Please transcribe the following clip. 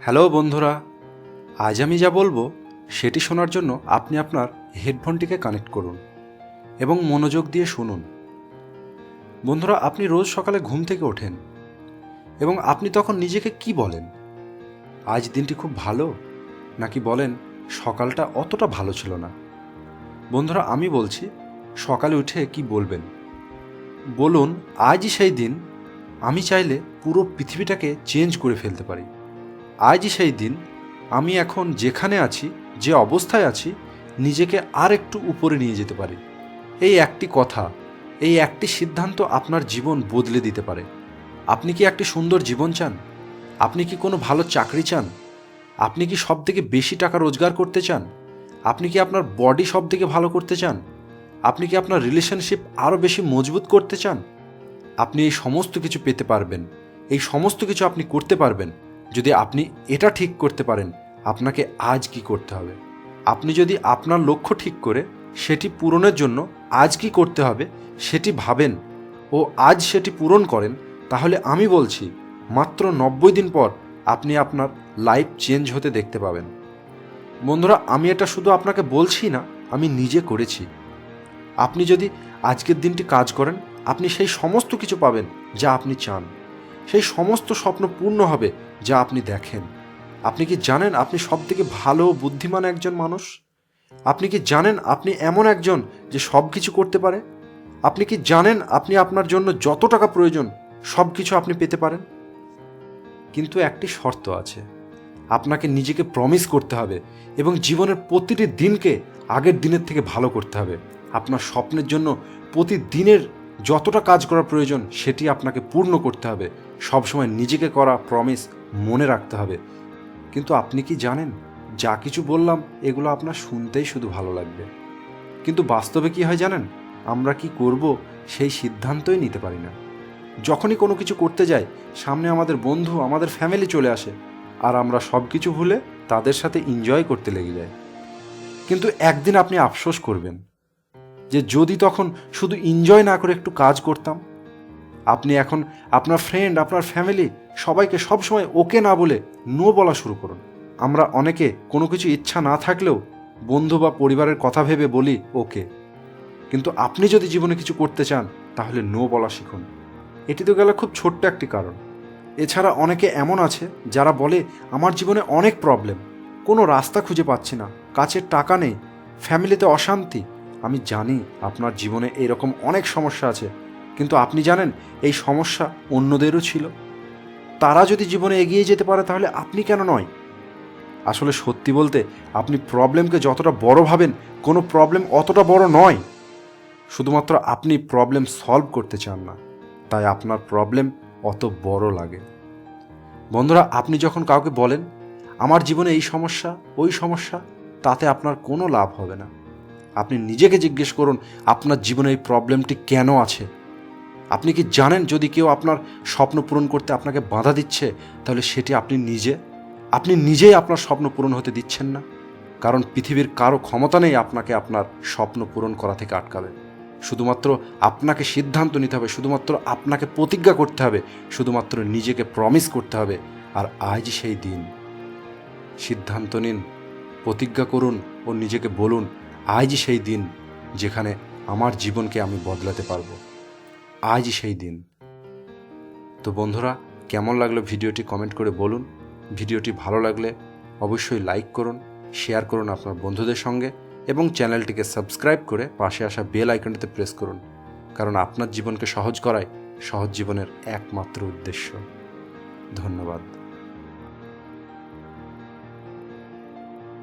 Hello বন্ধুরা, আজ আমি যা বলব সেটি শোনার জন্য আপনি আপনার হেডফোনটিকে কানেক্ট করুন এবং মনোযোগ দিয়ে শুনুন। বন্ধুরা, আপনি রোজ সকালে ঘুম থেকে ওঠেন এবং আপনি তখন নিজেকে কি বলেন? আজ দিনটি খুব ভালো? নাকি বলেন, সকালটা অতটা ভালো ছিল না? বন্ধুরা, আমি বলছি, সকালে উঠে কি বলবেন? বলুন, আজই সেই দিন, আমি চাইলে পুরো পৃথিবীটাকে চেঞ্জ করে ফেলতে পারি। আজই সেই দিন আমি এখন যেখানে আছি, যে অবস্থায় আছি, নিজেকে আর একটু উপরে নিয়ে যেতে পারি। এই একটি কথা, এই একটি সিদ্ধান্ত আপনার জীবন বদলে দিতে পারে। আপনি কি একটি সুন্দর জীবন চান? আপনি কি কোনো ভালো চাকরি চান? আপনি কি সব থেকে বেশি টাকা রোজগার করতে চান? আপনি কি আপনার বডি সব থেকে ভালো করতে চান? আপনি কি আপনার রিলেশনশিপ আরও বেশি মজবুত করতে চান? আপনি এই সমস্ত কিছু পেতে পারবেন। এই সমস্ত কিছু আপনি করতে পারবেন। যদি আপনি এটা ঠিক করতে পারেন, আপনাকে আজ কি করতে হবে? আপনি যদি আপনার লক্ষ্য ঠিক করে সেটি পূরণের জন্য আজ কি করতে হবে সেটি ভাবেন ও আজ সেটি পূরণ করেন, তাহলে আমি বলছি, মাত্র নব্বই দিন পর আপনি আপনার লাইফ চেঞ্জ হতে দেখতে পাবেন। বন্ধুরা, আমি এটা শুধু আপনাকে বলছি না, আমি নিজে করেছি। আপনি যদি আজকের দিনটি কাজ করেন, আপনি সেই সমস্ত কিছু পাবেন যা আপনি চান। সেই সমস্ত স্বপ্ন পূর্ণ হবে যা আপনি দেখেন। আপনি কি জানেন আপনি সব থেকে ভালো বুদ্ধিমান একজন মানুষ? আপনি কি জানেন আপনি এমন একজন যে সব কিছু করতে পারে? আপনি কি জানেন আপনি আপনার জন্য যত টাকা প্রয়োজন সব কিছু আপনি পেতে পারেন? কিন্তু একটি শর্ত আছে। আপনাকে নিজেকে প্রমিস করতে হবে এবং জীবনের প্রতিটি দিনকে আগের দিনের থেকে ভালো করতে হবে। আপনার স্বপ্নের জন্য প্রতিদিনের যতটা কাজ করা প্রয়োজন, সেটি আপনাকে পূর্ণ করতে হবে। সবসময় নিজেকে করা প্রমিস মনে রাখতে হবে। কিন্তু আপনি কি জানেন? যা কিছু বললাম, এগুলো আপনার শুনতেই শুধু ভালো লাগবে। কিন্তু বাস্তবে কি হয় জানেন? আমরা কি করব সেই সিদ্ধান্তই নিতে পারি না। যখনই কোনো কিছু করতে যাই, সামনে আমাদের বন্ধু, আমাদের ফ্যামিলি চলে আসে। আর আমরা সব কিছু ভুলে তাদের সাথে এনজয় করতে লেগে যাই। কিন্তু একদিন আপনি আফসোস করবেন। যে যদি তখন শুধু এনজয় না করে একটু কাজ করতাম, আপনি এখন আপনার ফ্রেন্ড আপনার ফ্যামিলি সবাইকে সবসময় ওকে না বলে নো বলা শুরু করুন। আমরা অনেকে কোনো কিছু ইচ্ছা না থাকলেও বন্ধু বা পরিবারের কথা ভেবে বলি ওকে কিন্তু আপনি যদি জীবনে কিছু করতে চান, তাহলে নো বলা শিখুন। এটি তো গেল খুব ছোট্ট একটি কারণ। এছাড়া অনেকে এমন আছে যারা বলে, আমার জীবনে অনেক প্রবলেম কোনো রাস্তা খুঁজে পাচ্ছি না, কাছের টাকা নেই ফ্যামিলিতে অশান্তি আমি জানি আপনার জীবনে এরকম অনেক সমস্যা আছে, কিন্তু আপনি জানেন এই সমস্যা অন্যদেরও ছিল। তারা যদি জীবনে এগিয়ে যেতে পারে তাহলে আপনি কেন নয়? আসলে সত্যি বলতে আপনি প্রবলেমকে যতটা বড় ভাবেন, কোনো প্রবলেম অতটা বড় নয়। শুধুমাত্র আপনি প্রবলেম সলভ করতে চান না, তাই আপনার প্রবলেম অত বড় লাগে। বন্ধুরা, আপনি যখন কাউকে বলেন, আমার জীবনে এই সমস্যা, ওই সমস্যা, তাতে আপনার কোনো লাভ হবে না। আপনি নিজেকে জিজ্ঞেস করুন, আপনার জীবনে এই প্রবলেমটি কেন আছে? আপনি কি জানেন যদি কেউ আপনার স্বপ্ন পূরণ করতে আপনাকে বাধা দিচ্ছে, তাহলে সেটি আপনি নিজে? আপনি নিজেই আপনার স্বপ্ন পূরণ হতে দিচ্ছেন না। কারণ পৃথিবীর কারও ক্ষমতা নেই আপনাকে আপনার স্বপ্ন পূরণ করা থেকে আটকাবে। শুধুমাত্র আপনাকে সিদ্ধান্ত নিতে হবে, শুধুমাত্র আপনাকে প্রতিজ্ঞা করতে হবে, শুধুমাত্র নিজেকে প্রমিস করতে হবে, আর আজ সেই দিন। সিদ্ধান্ত নিন, প্রতিজ্ঞা করুন ও নিজেকে বলুন আজই সেই দিন যেখানে আমার জীবনকে আমি বদলাতে পারব। আজই সেই দিন। তো বন্ধুরা, কেমন লাগল ভিডিওটি কমেন্ট করে বলুন। ভিডিওটি ভালো লাগলে অবশ্যই লাইক করুন, শেয়ার করুন আপনার বন্ধুদের সঙ্গে এবং চ্যানেলটিকে সাবস্ক্রাইব করে পাশে আসা বেল আইকনটিতে প্রেস করুন, কারণ আপনার জীবনকে সহজ করাই সহজ জীবনের একমাত্র উদ্দেশ্য। ধন্যবাদ।